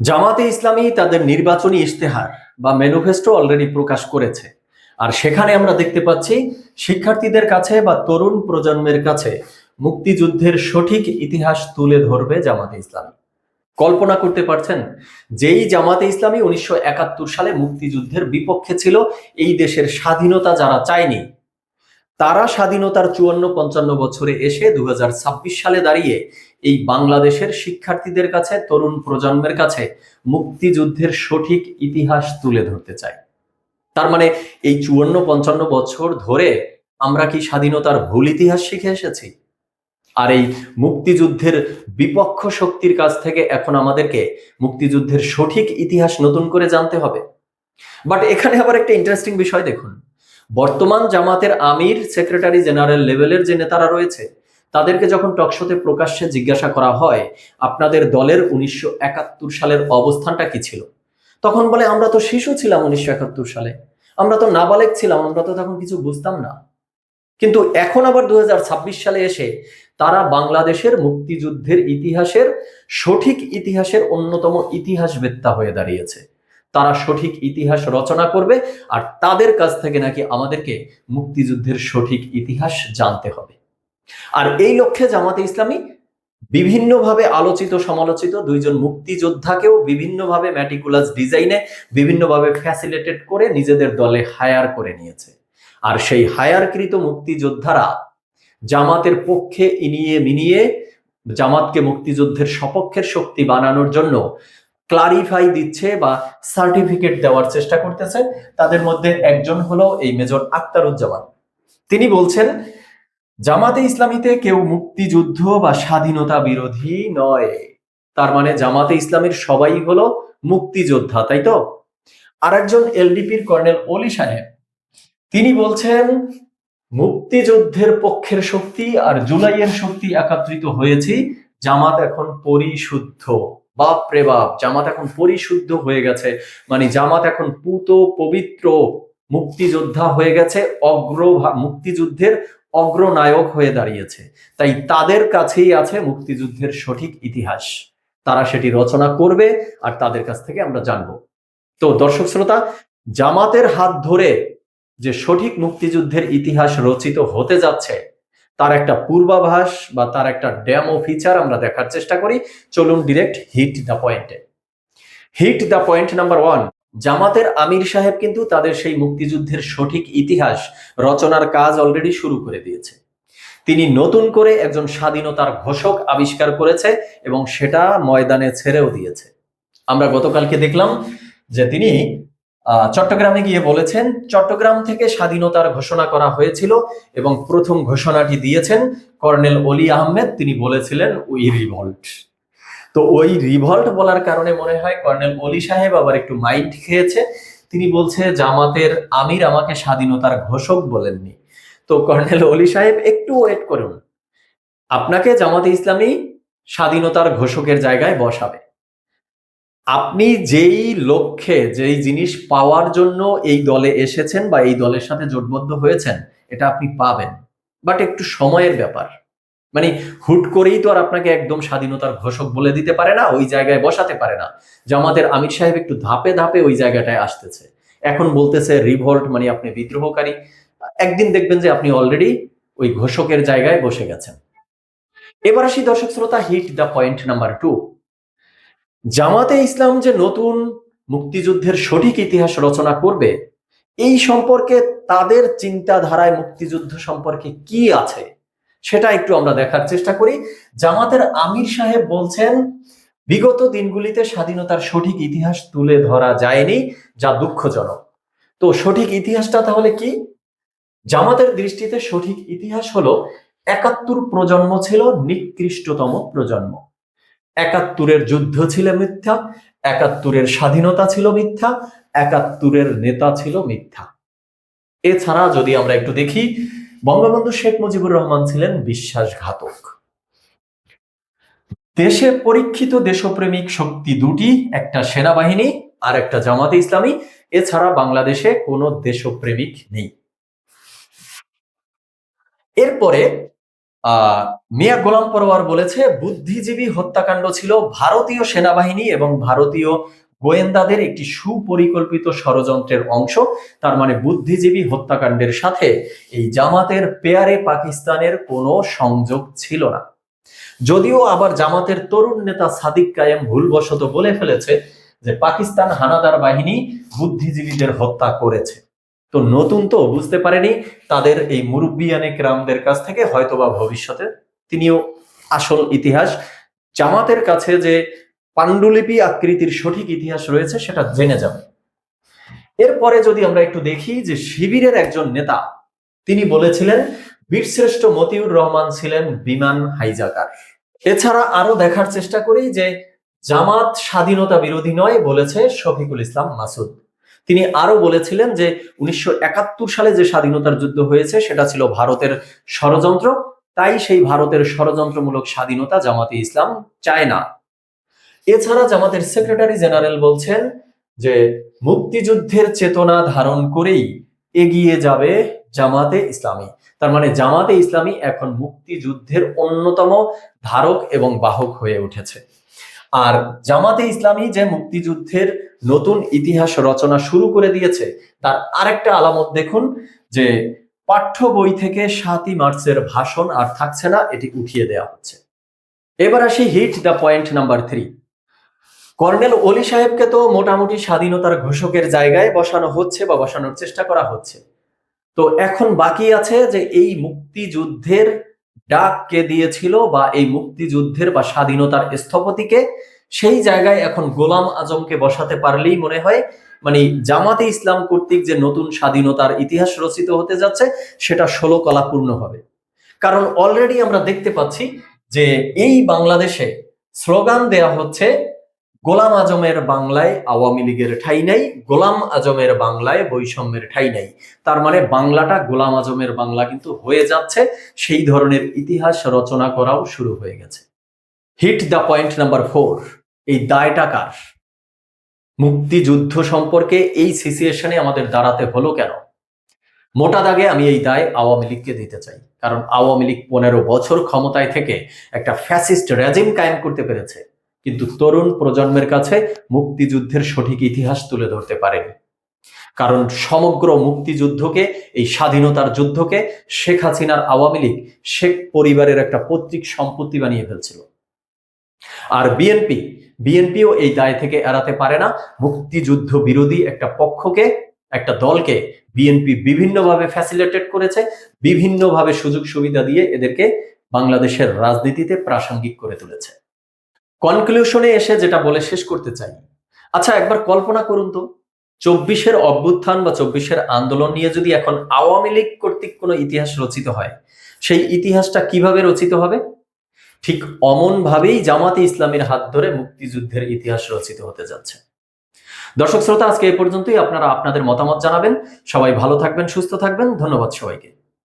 জামাতে ইসলামী তাদের নির্বাচনী ইশতেহার বা ম্যানিফেস্টো অলরেডি প্রকাশ করেছে। আর সেখানে আমরা দেখতে পাচ্ছি, শিক্ষার্থীদের কাছে বা তরুণ প্রজন্মের কাছে মুক্তিযুদ্ধের সঠিক ইতিহাস তুলে ধরবে জামাতে ইসলামী। কল্পনা করতে পারছেন, যেই জামাতে ইসলামী উনিশশো একাত্তর সালে মুক্তিযুদ্ধের বিপক্ষে ছিল, এই দেশের স্বাধীনতা যারা চায়নি, তারা স্বাধীনতার চুয়ান্ন পঞ্চান্ন বছরে এসে দু হাজার ছাব্বিশ সালে দাঁড়িয়ে এই বাংলাদেশের শিক্ষার্থীদের কাছে, তরুণ প্রজন্মের কাছে মুক্তিযুদ্ধের সঠিক ইতিহাস তুলে ধরতে চায় তার মানে এই চুয়ান্ন পঞ্চান্ন বছর ধরে আমরা কি স্বাধীনতার ভুল ইতিহাস শিখে এসেছি? আর এই মুক্তিযুদ্ধের বিপক্ষ শক্তির কাছ থেকে এখন আমাদেরকে মুক্তিযুদ্ধের সঠিক ইতিহাস নতুন করে জানতে হবে। বাট এখানে আবার একটা ইন্টারেস্টিং বিষয় দেখুন। বর্তমান জামাতের আমির সেক্রেটারি জেনারেল লেভেলের যে নেতারা রয়েছে তাদেরকে যখন টকশোতে প্রকাশ্যে জিজ্ঞাসা করা হয়, আপনাদের দলের উনিশশো একাত্তর সালের অবস্থানটা কি ছিল? তখন বলে, আমরা তো শিশু ছিলাম উনিশশো একাত্তর সালে। আমরা তো নাবালেক ছিলাম, আমরা তো তখন কিছু বুঝতাম না। কিন্তু এখন আবার দু হাজার ছাব্বিশ সালে এসে তারা বাংলাদেশের মুক্তিযুদ্ধের ইতিহাসের সঠিক ইতিহাসের অন্যতম ইতিহাসবেত্তা হয়ে দাঁড়িয়েছে। তারা সঠিক ইতিহাস রচনা করবে আর তাদের কাছ থেকে নাকি আমাদেরকে মুক্তিযুদ্ধের সঠিক ইতিহাস জানতে হবে। আর এই লক্ষ্যে জামাতে ইসলামী বিভিন্নভাবে আলোচিত, সমালোচিত, দুইজন মুক্তিযোদ্ধাকেও বিভিন্নভাবে ম্যাটিকুলাস ডিজাইনে বিভিন্নভাবে ফ্যাসিলিটেট করে নিজেদের দলে হায়ার করে নিয়েছে। আর সেই হায়ারকৃত মুক্তিযোদ্ধারা জামাতের পক্ষে ইনিয়ে মিনিয়ে, জামাতকে মুক্তিযুদ্ধের সপক্ষের শক্তি বানানোর জন্য ক্লারিফাই দিচ্ছে বা সার্টিফিকেট দেওয়ার চেষ্টা করতেছে। তাদের মধ্যে একজন হলো এই মেজর আক্তারুজ্জামান। তিনি বলছেন জামাতে ইসলামীতে কেউ মুক্তিযুদ্ধ বা স্বাধীনতা বিরোধী নয়। তার মানে জামাতে ইসলামীর সবাই হলো মুক্তিযোদ্ধা, তাই তো? আর একজন এলডিপির কর্নেল অলি সাহেব, তিনি বলছেন, মুক্তিযুদ্ধের পক্ষের শক্তি আর জুলাইয়ের শক্তি একাত্রিত হয়েছি, জামাত এখন পরিশুদ্ধ। বাপ রে বাপ, জামাত এখন পরিশুদ্ধ হয়ে গেছে। মানে জামাত এখন পুত পবিত্র মুক্তিযোদ্ধা হয়ে গেছে অগ্র মুক্তিযুদ্ধের অগ্রনায়ক হয়ে দাঁড়িয়েছে। তাই তাদের কাছেই আছে মুক্তিযুদ্ধের সঠিক ইতিহাস। তারা সেটি রচনা করবে আর তাদের কাছ থেকে আমরা জানব। তো দর্শক শ্রোতা, জামাতের হাত ধরে যে সঠিক মুক্তিযুদ্ধের ইতিহাস রচিত হতে যাচ্ছে, তার একটা পূর্বাভাস বা তার একটা ড্যামো ফিচার আমরা দেখার চেষ্টা করি। চলুন ডিরেক্ট হিট দ্য পয়েন্টে hit the point number one জামাতের আমির সাহেব কিন্তু তাদের সেই মুক্তিযুদ্ধের সঠিক ইতিহাস রচনার কাজ অলরেডি শুরু করে দিয়েছে। তিনি নতুন করে একজন স্বাধীনতার ঘোষক আবিষ্কার করেছে এবং সেটা ময়দানে ছেড়েও দিয়েছে। আমরা গতকালকে দেখলাম যে তিনি চট্টগ্রামে গিয়ে বলেছেন, চট্টগ্রাম থেকে স্বাধীনতার ঘোষণা করা হয়েছিল এবং প্রথম ঘোষণাটি দিয়েছেন কর্নেল অলি আহমেদ। তিনি বলেছিলেন উই রিভল্ট তো ওই রিভল্ট বলার কারণে মনে হয় কর্নেল অলি সাহেব আবার একটু মাইন্ড খেয়েছে। তিনি বলছে, জামাতের আমির আমাকে স্বাধীনতার ঘোষক বলেননি। তো কর্নেল অলি সাহেব, একটু ওয়েট করুন। আপনাকে জামাতে ইসলামী স্বাধীনতার ঘোষকের জায়গায় বসাবে। আপনি যেই লক্ষ্যে, যেই জিনিস পাওয়ার জন্য এই দলে এসেছেন বা এই দলের সাথে জোটবদ্ধ হয়েছেন, এটা আপনি পাবেন। বাট একটু সময়ের ব্যাপার। মানে হুট করেই তো আর আপনাকে একদম স্বাধীনতার ঘোষক বলে দিতে পারে না, ওই জায়গায় বসাতে পারে না। জামাতের আমির সাহেব একটু ধাপে ধাপে ওই জায়গাটায় আসতেছে। এখন বলতেছে রিভল্ট মানে আপনি বিদ্রোহকারী। একদিন দেখবেন যে আপনি অলরেডি ওই ঘোষকের জায়গায় বসে গেছেন। এবার আসি দর্শক শ্রোতা hit the point number two Jamaate Islam যে নতুন মুক্তিযুদ্ধের সঠিক ইতিহাস রচনা করবে, এই সম্পর্কে তাদের চিন্তাধারায় মুক্তিযুদ্ধ সম্পর্কে কি আছে? সেটা একটু আমরা দেখার চেষ্টা করি। জামাতের আমির সাহেব বলছেন, বিগত দিনগুলিতে স্বাধীনতার সঠিক ইতিহাস তুলে ধরা যায়নি, যা দুঃখজনক। তো সঠিক ইতিহাসটা তাহলে কি? জামাতের দৃষ্টিতে সঠিক ইতিহাস হলো, একাত্তর প্রজন্ম ছিল নিকৃষ্টতম প্রজন্ম। একাত্তরের যুদ্ধ ছিল মিথ্যা, একাত্তরের স্বাধীনতা ছিল মিথ্যা, একাত্তরের নেতা ছিল মিথ্যা। এছাড়া যদি আমরা একটু দেখি বঙ্গবন্ধু শেখ মুজিবুর রহমান ছিলেন বিশ্বাসঘাতক। দেশে পরীক্ষিত দেশপ্রেমিক শক্তি দুটি, একটা সেনাবাহিনী আর একটা জামাতে ইসলামী। এছাড়া বাংলাদেশে কোনো দেশপ্রেমিক নেই। এরপরে মিয়া গোলাম পরোয়ার বলেছে, বুদ্ধিজীবী হত্যাকাণ্ড ছিল ভারতীয় সেনাবাহিনী এবং ভারতীয় গোয়েন্দাদের একটি সুপরিকল্পিত ষড়যন্ত্রের অংশ, তার মানে বুদ্ধিজীবী হত্যাকাণ্ডের সাথে এই জামাতের পেয়ারে পাকিস্তানের কোনো সংযোগ ছিল না। যদিও আবার জামাতের তরুণ নেতা সাদিক কায়েম ভুলবশত বলে ফেলেছে যে পাকিস্তান হানাদার বাহিনী বুদ্ধিজীবীদের হত্যা করেছে। তো নতুন তো বুঝতে পারেনি, তাদের এই মুরব্বিয়ানে ক্রামদের কাছ থেকে হয়তোবা ভবিষ্যতে। তিনিও আসল ইতিহাস। জামাতের কাছে যে পাণ্ডুলিপি আকৃতির সঠিক ইতিহাস রয়েছে, সেটা জেনে যাবে। এরপরে যদি আমরা একটু দেখি যে শিবিরের একজন নেতা, তিনি বলেছিলেন, বীরশ্রেষ্ঠ মতিউর রহমান ছিলেন বিমান হাইজাকার। এছাড়া আরও দেখার চেষ্টা করি যে জামাত স্বাধীনতা বিরোধী নয় বলেছে শফিকুল ইসলাম মাসুদ। তিনি আরও বলেছিলেন যে উনিশশো একাত্তর সালে যে স্বাধীনতার যুদ্ধ হয়েছে, সেটা ছিল ভারতের ষড়যন্ত্র। তাই সেই ভারতের ষড়যন্ত্রমূলক স্বাধীনতা জামাতে ইসলাম চায় না। এছাড়া জামাতের সেক্রেটারি জেনারেল বলছেন যে মুক্তিযুদ্ধের চেতনা ধারণ করেই এগিয়ে যাবে জামাতে ইসলামী। তার মানে জামাতে ইসলামী এখন মুক্তিযুদ্ধের অন্যতম ধারক এবং বাহক হয়ে উঠেছে। আর জামাতে ইসলামী যে মুক্তিযুদ্ধের নতুন ইতিহাস রচনা শুরু করে দিয়েছে, তার আরেকটা আলামত দেখুন যে পাঠ্য বই থেকে সাতই মার্চের ভাষণ আর থাকছে না, এটি উঠিয়ে দেওয়া হচ্ছে। এবার আসি hit the point number three. Colonel Oli সাহেবকে তো মোটামুটি স্বাধীনতার ঘোষকের জায়গায় বসানো হচ্ছে বা বসানোর চেষ্টা করা হচ্ছে। তো এখন বাকি আছে যে এই মুক্তিযুদ্ধের ডাক কে দিয়েছিল বা এই মুক্তিযুদ্ধের বা স্বাধীনতার স্থপতিকে, সেই জায়গায় এখন গোলাম আজমকে বসাতে পারলেই মনে হয় মানে জামাতে ইসলাম কর্তৃক যে নতুন স্বাধীনতার ইতিহাস রচিত হতে যাচ্ছে, সেটা ষোলো কলাপূর্ণ হবে। কারণ অলরেডি আমরা দেখতে পাচ্ছি যে এই বাংলাদেশে স্লোগান দেয়া হচ্ছে গোলাম আজমের বাংলায় আওয়ামী লীগের ঠাই নাই, গোলাম আজমের বাংলায় বৈষম্যের ঠাই নাই। তার মানে বাংলাটা গোলাম আজমের বাংলা কিন্তু হয়ে যাচ্ছে, সেই ধরনের ইতিহাস রচনা করাও শুরু হয়ে গেছে। Hit the point number four এই দায়টা কার? মুক্তিযুদ্ধ সম্পর্কে এই সিচুয়েশনে আমাদের দাঁড়াতে হলো কেন? মোটা দাগে আমি এই দায় আওয়ামী লীগকে দিতে চাই, কারণ আওয়ামী লীগ পনেরো বছর ক্ষমতায় থেকে একটা ফ্যাসিস্ট রেজিম কায়েম করতে পেরেছে। কিন্তু তরুণ প্রজন্মের কাছে মুক্তিযুদ্ধের সঠিক ইতিহাস তুলে ধরতে পারেনি কারণ সমগ্র মুক্তিযুদ্ধকে, এই স্বাধীনতার যুদ্ধকে শেখ হাসিনার আওয়ামী লীগ, শেখ পরিবারের একটা পৈতৃক সম্পত্তি বানিয়ে ফেলছিল। আর বিএনপি, বিএনপিও এই দায় থেকে এড়াতে পারে না। মুক্তিযুদ্ধ বিরোধী একটা পক্ষকে, একটা দলকে বিএনপি বিভিন্নভাবে ফ্যাসিলিটেট করেছে, বিভিন্নভাবে সুযোগ সুবিধা দিয়ে এদেরকে বাংলাদেশের রাজনীতিতে প্রাসঙ্গিক করে তুলেছে। কনক্লুশনে এসে যেটা বলে শেষ করতে চাই। আচ্ছা একবার কল্পনা করুন তো। চব্বিশের অভ্যুত্থান বা চব্বিশের আন্দোলন নিয়ে যদি এখন আওয়ামী লীগ কর্তৃক কোনো ইতিহাস রচিত হয়, সেই ইতিহাসটা কীভাবে রচিত হবে? ঠিক অমন ভাবেই জামাতে ইসলামের হাত ধরে মুক্তিযুদ্ধের ইতিহাস রচিত হতে যাচ্ছে। দর্শক শ্রোতা, আজকে এই পর্যন্তই। আপনারা আপনাদের মতামত জানাবেন। সবাই ভালো থাকবেন, সুস্থ থাকবেন। ধন্যবাদ সবাইকে।